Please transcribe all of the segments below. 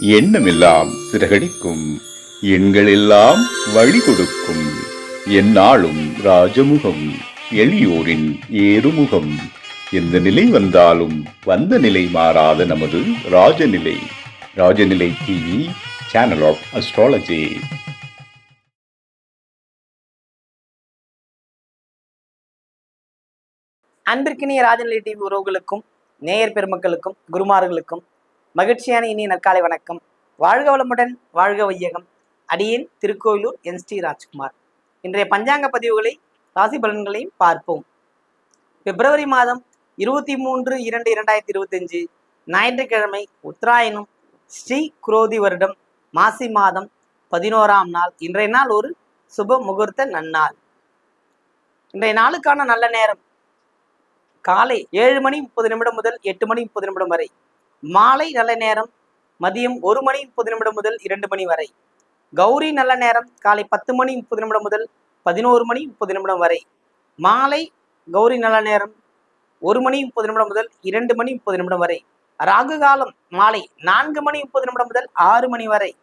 எண்ணமெல்லாம் சிறகடிக்கும். எண்களெல்லாம் வழி கொடுக்கும் எந்நாளும் ராஜமுகம் எளியோரின் ஏறுமுகம். எந்த நிலை வந்தாலும் வந்த நிலை மாறாத நமது Rajanilai. Rajanilai TV channel of astrology அன்பிற்கினிய ராஜநிலை டிவி உறவுகளுக்கும் நேயர் பெருமக்களுக்கும் குருமார்களுக்கும் மகிழ்ச்சியான இனிய நற்காலை வணக்கம். வாழ்க வளமுடன் வாழ்க வையகம். அடியேன் திருக்கோயிலூர் என் ஸ்ரீ ராஜ்குமார். இன்றைய பஞ்சாங்க பதிவுகளை ராசி பலன்களையும் பார்ப்போம். பிப்ரவரி மாதம் இருபத்தி மூன்று இரண்டு இரண்டாயிரத்தி இருபத்தஞ்சு ஞாயிற்றுக்கிழமை உத்தராயணம் ஸ்ரீ குரோதி வருடம் மாசி மாதம் பதினோராம் நாள். இன்றைய நாள் ஒரு சுப முகூர்த்த நன்னாள். இன்றைய நாளுக்கான நல்ல நேரம். காலை ஏழு மணி முப்பது நிமிடம் முதல் எட்டு மணி முப்பது நிமிடம் வரை. மாலை நல்ல நேரம் மதியம் ஒரு மணி முப்பது நிமிடம் முதல் இரண்டு மணி வரை. கௌரி நல்ல நேரம் காலை பத்து மணி முப்பது நிமிடம் முதல் பதினோரு மணி முப்பது நிமிடம் வரை. மாலை கௌரி நல்ல நேரம் ஒரு மணி முப்பது நிமிடம் முதல் இரண்டு மணி முப்பது நிமிடம் வரை. ராகு காலம் மாலை நான்கு மணி முப்பது நிமிடம் முதல் ஆறு மணி வரை.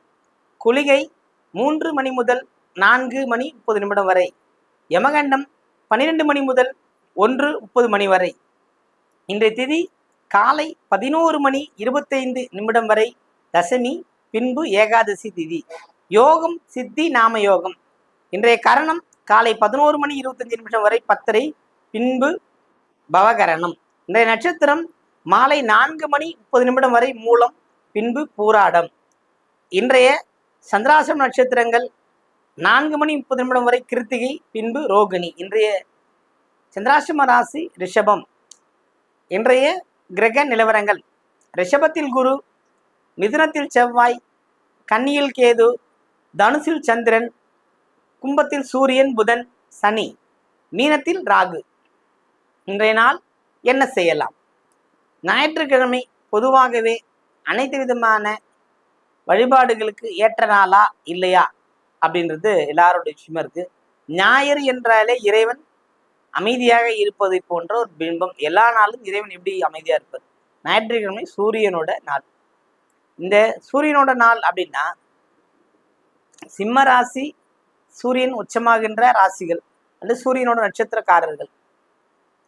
குளிகை மூன்று மணி முதல் நான்கு மணி முப்பது நிமிடம் வரை. யமகண்டம் பன்னிரெண்டு மணி முதல் ஒன்று முப்பது மணி வரை. இன்றைய திதி காலை பதினோரு மணி இருபத்தைந்து நிமிடம் வரை தசமி பின்பு ஏகாதசி திதி. யோகம் சித்தி நாம யோகம். இன்றைய கரணம் காலை பதினோரு மணி இருபத்தஞ்சு நிமிஷம் வரை பத்தரை பின்பு பவகரணம். இன்றைய நட்சத்திரம் மாலை நான்கு மணி முப்பது நிமிடம் வரை மூலம் பின்பு பூராடம். இன்றைய சந்திராசம் நட்சத்திரங்கள் நான்கு மணி முப்பது நிமிடம் வரை கிருத்திகை பின்பு ரோகிணி. இன்றைய சந்திராசிரம ராசி ரிஷபம். இன்றைய கிரக நிலவரங்கள். ரிஷபத்தில் குரு மிதுனத்தில் செவ்வாய் கன்னியில் கேது தனுசில் சந்திரன் கும்பத்தில் சூரியன் புதன் சனி மீனத்தில் ராகு. இன்றைய நாள் என்ன செய்யலாம்? ஞாயிற்றுக்கிழமை பொதுவாகவே அனைத்து விதமான வழிபாடுகளுக்கு ஏற்ற நாளா இல்லையா? அப்படின்றது எல்லாரோட விஷயமா இருக்கு. ஞாயிறு என்றாலே இறைவன் அமைதியாக இருப்பதை போன்ற ஒரு பிம்பம் எல்லா நாளும் இறைவன் எப்படி அமைதியாக இருப்பார்? ஞாயிற்றுக்கிழமை சூரியனோட நாள். இந்த சூரியனோட நாள் அப்படின்னா சிம்ம ராசி சூரியன் உச்சமாகின்ற ராசிகள் அல்லது சூரியனோட நட்சத்திரக்காரர்கள்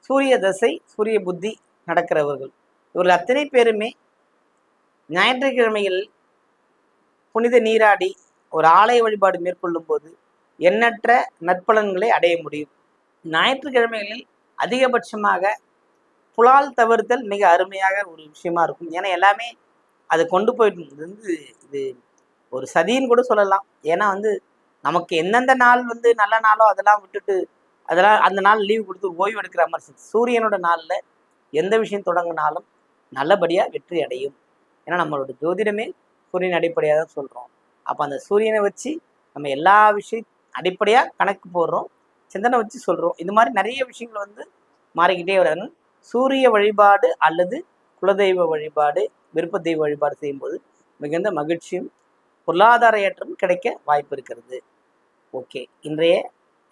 சூரிய தசை சூரிய புத்தி நடக்கிறவர்கள். இவர்கள் அத்தனை பேருமே ஞாயிற்றுக்கிழமையில் புனித நீராடி ஒரு ஆலய வழிபாடு மேற்கொள்ளும் போது எண்ணற்ற நற்பலன்களை அடைய முடியும். ஞாயிற்றுக்கிழமைகளில் அதிகபட்சமாக புலால் தவிர்த்தல் மிக அருமையாக ஒரு விஷயமா இருக்கும். ஏன்னா எல்லாமே அதை கொண்டு போயிட்டு இது வந்து இது ஒரு சதின்னு கூட சொல்லலாம். ஏன்னா வந்து நமக்கு எந்தெந்த நாள் வந்து நல்ல நாளோ அதெல்லாம் விட்டுட்டு அதெல்லாம் அந்த நாள் லீவ் கொடுத்து ஓய்வு எடுக்கிற மாதிரி சூரியனோட நாளில் எந்த விஷயம் தொடங்கினாலும் நல்லபடியாக வெற்றி அடையும். ஏன்னா நம்மளோட ஜோதிடமே சூரியன் அடிப்படையாக தான் சொல்கிறோம் அப்போ அந்த சூரியனை வச்சு நம்ம எல்லா விஷயம் அடிப்படையாக கணக்கு போடுறோம். சிந்தனை வச்சு சொல்கிறோம் இந்த மாதிரி நிறைய விஷயங்கள் வந்து மாறிக்கிட்டே வராங்க சூரிய வழிபாடு அல்லது குலதெய்வ வழிபாடு விருப்ப தெய்வ வழிபாடு செய்யும்போது மிகுந்த மகிழ்ச்சியும் பொருளாதார ஏற்றமும் கிடைக்க வாய்ப்பு இருக்கிறது. ஓகே. இன்றைய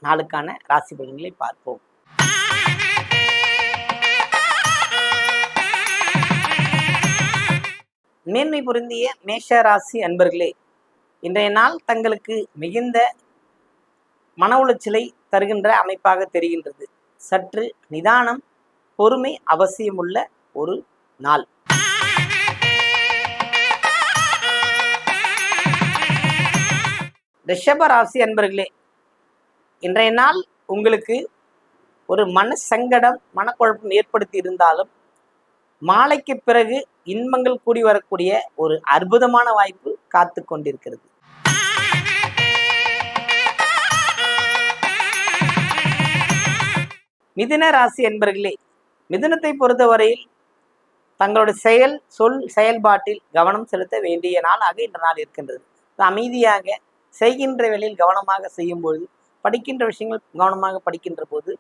நாளுக்கான ராசி பலன்களை பார்ப்போம். மேன்மை பொருந்திய மேஷ ராசி அன்பர்களே இன்றைய நாள் தங்களுக்கு மிகுந்த மன உளைச்சலை தருகின்ற அமைப்பாக தெரிகின்றது. சற்று நிதானம் பொறுமை அவசியமுள்ள ஒரு நாள். ரிஷப ராசி அன்பர்களே இன்றைய நாள் உங்களுக்கு ஒரு மன சங்கடம் மனக்குழப்பம் ஏற்படுத்தி இருந்தாலும் மாலைக்கு பிறகு இன்பங்கள் கூடி வரக்கூடிய ஒரு அற்புதமான வாய்ப்பு காத்து கொண்டிருக்கிறது. மிதுன ராசி என்பர்களே மிதுனத்தை பொறுத்தவரையில் தங்களுடைய செயல் சொல் செயல்பாட்டில் கவனம் செலுத்த வேண்டிய நாளாக இந்த நாள் இருக்கின்றது. அமைதியாக செய்கின்ற வேலையில் கவனமாக செய்யும் பொழுது படிக்கின்ற விஷயங்கள் கவனமாக படிக்கின்ற போது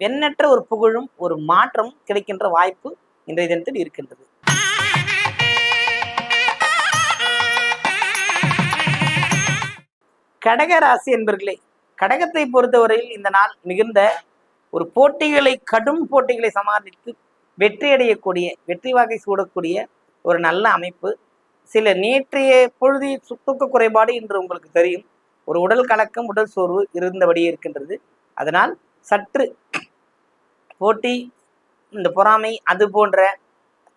எண்ணற்ற ஒரு புகழும் ஒரு மாற்றமும் கிடைக்கின்ற வாய்ப்பு இன்றைய தினத்தில் இருக்கின்றது. கடக ராசி என்பர்களே கடகத்தை பொறுத்தவரையில் இந்த நாள் மிகுந்த ஒரு போட்டிகளை கடும் போட்டிகளை சமாளித்து வெற்றி அடையக்கூடிய வெற்றி வாகை சூடக்கூடிய ஒரு நல்ல அமைப்பு. சில நேற்றைய பொழுது தூக்க குறைபாடு என்று உங்களுக்கு தெரியும். ஒரு உடல் கலக்கம் உடல் சோர்வு இருந்தபடியே இருக்கின்றது. அதனால் சற்று போட்டி இந்த பொறாமை அது போன்ற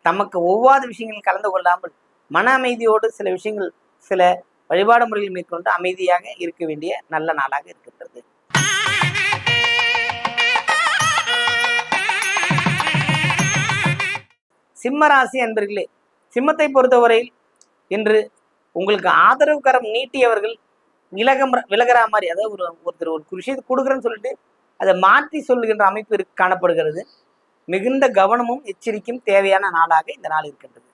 தமக்கு ஒவ்வாத விஷயங்களில் கலந்து கொள்ளாமல் மன அமைதியோடு சில விஷயங்கள் சில வழிபாடு முறையில் மேற்கொண்டு அமைதியாக இருக்க வேண்டிய நல்ல நாளாக இருக்கின்றது. சிம்ம ராசி அன்பர்களே சிம்மத்தை பொறுத்தவரையில் இன்று உங்களுக்கு ஆதரவு கரம் நீட்டியவர்கள் விலகம் விலகிறா மாதிரி அதாவது ஒரு ஒருத்தர் ஒரு விஷயத்தை கொடுக்குறேன்னு சொல்லிட்டு அதை மாற்றி சொல்லுகின்ற அமைப்பு காணப்படுகிறது. மிகுந்த கவனமும் எச்சரிக்கையும் தேவையான நாளாக இந்த நாள் இருக்கின்றது.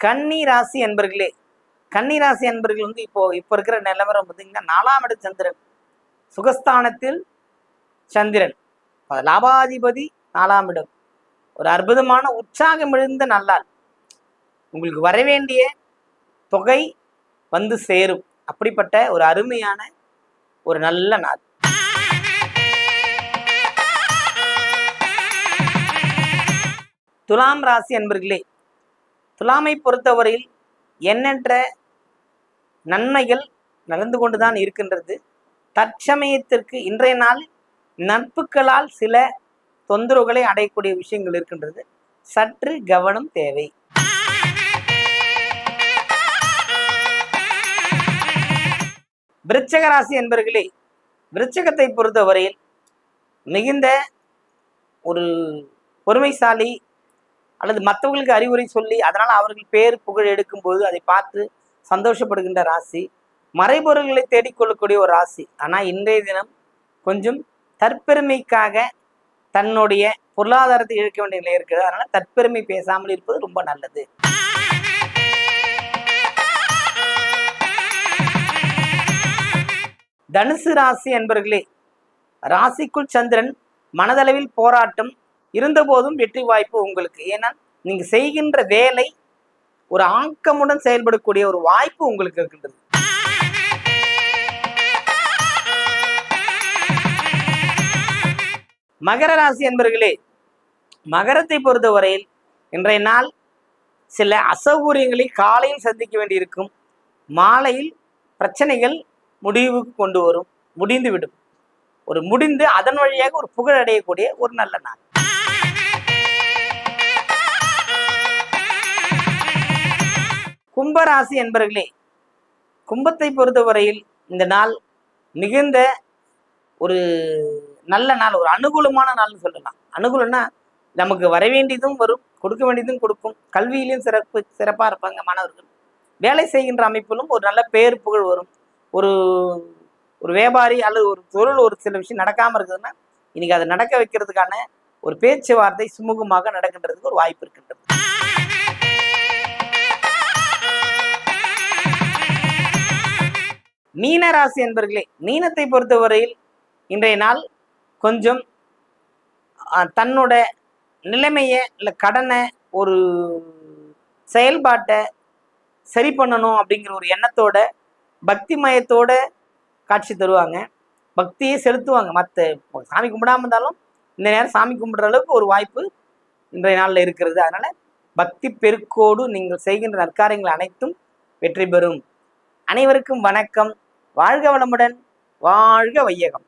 கன்னி ராசி அன்பர்களே கன்னி ராசி அன்பர்கள் வந்து இப்போ இப்போ இருக்கிற நிலவரம் பார்த்தீங்கன்னா நாலாம் இட சந்திரன். சுகஸ்தானத்தில் சந்திரன். லாபாதிபதி நாலாம் இடம். ஒரு அற்புதமான உற்சாகம் எழுந்த நல்லாள். உங்களுக்கு வர வேண்டிய தொகை வந்து சேரும். அப்படிப்பட்ட ஒரு அருமையான ஒரு நல்ல நாள். துலாம் ராசி அன்பர்களே துலாமை பொறுத்தவரையில் எண்ணற்ற நன்மைகள் நடந்து கொண்டுதான் இருக்கின்றது. தற்சமயத்திற்கு இன்றைய நாள் நட்புகளால் சில தொந்தரவுகளை அடையக்கூடிய விஷயங்கள் இருக்கின்றது. சற்று கவனம் தேவை. விருச்சக ராசி என்பர்களே விருச்சகத்தை பொறுத்தவரையில் மிகுந்த ஒரு பொறுமைசாலி அல்லது மற்றவர்களுக்கு அறிவுரை சொல்லி அதனால் அவர்கள் பேர் புகழ் எடுக்கும்போது அதை பார்த்து சந்தோஷப்படுகின்ற ராசி. மறைபொருள்களை தேடிக்கொள்ளக்கூடிய ஒரு ராசி. ஆனால் இன்றைய தினம் கொஞ்சம் தற்பெருமைக்காக தன்னுடைய பொருளாதாரத்தை இழக்க வேண்டிய நிலை இருக்கிறது அதனால தற்பெருமை பேசாமல் இருப்பது ரொம்ப நல்லது. தனுசு ராசி என்பர்களே ராசிக்குள் சந்திரன் மனதளவில் போராட்டம் இருந்தபோதும் வெற்றி வாய்ப்பு உங்களுக்கு. ஏன்னா நீங்கள் செய்கின்ற வேலை ஒரு ஆக்கமுடன் செயல்படக்கூடிய ஒரு வாய்ப்பு உங்களுக்கு இருக்கின்றது. மகர ராசி என்பர்களே மகரத்தை பொறுத்தவரையில் இன்றைய நாள் சில அசௌகரியங்களை காலையில் சந்திக்க வேண்டியிருக்கும். மாலையில் பிரச்சனைகள் முடிவுக்கு கொண்டு வரும் முடிந்துவிடும். ஒரு முடிந்து அதன் வழியாக ஒரு புகழ் அடையக்கூடிய ஒரு நல்ல நாள். கும்பராசி என்பர்களே கும்பத்தை பொறுத்தவரையில் இந்த நாள் மிகுந்த ஒரு நல்ல நாள் ஒரு அனுகூலமான நாள்னு சொல்லலாம். அனுகூலம்னா நமக்கு வர வேண்டியதும் வரும் கொடுக்க வேண்டியதும் கொடுக்கும். கல்வியிலையும் சிறப்பு சிறப்பாக இருப்பாங்க மாணவர்கள். வேலை செய்கின்ற அமைப்பிலும் ஒரு நல்ல பேர் புகழ் வரும். ஒரு ஒரு வியாபாரி அல்லது ஒரு தொழில் ஒரு சில விஷயம் நடக்காமல் இருக்குதுன்னா இன்னைக்கு அதை நடக்க வைக்கிறதுக்கான ஒரு பேச்சுவார்த்தை சுமூகமாக நடக்கின்றதுக்கு ஒரு வாய்ப்பு இருக்கின்றது. மீன ராசி என்பர்களே மீனத்தை பொறுத்தவரையில் இன்றைய நாள் கொஞ்சம் தன்னோட நிலைமையை இல்லை கடனை ஒரு செயல்பாட்டை சரி பண்ணணும் அப்படிங்கிற ஒரு எண்ணத்தோட பக்தி மயத்தோட காட்சி தருவாங்க. பக்தியை செலுத்துவாங்க. மற்ற சாமி கும்பிடாம இருந்தாலும் இந்த நேரம் சாமி கும்பிடுற அளவுக்கு ஒரு வாய்ப்பு இன்றைய நாளில் இருக்கிறது. அதனால் பக்தி பெருக்கோடு நீங்கள் செய்கின்ற நற்காரியங்கள் அனைத்தும் வெற்றி பெறும். அனைவருக்கும் வணக்கம். வாழ்க வளமுடன். வாழ்க வையகம்.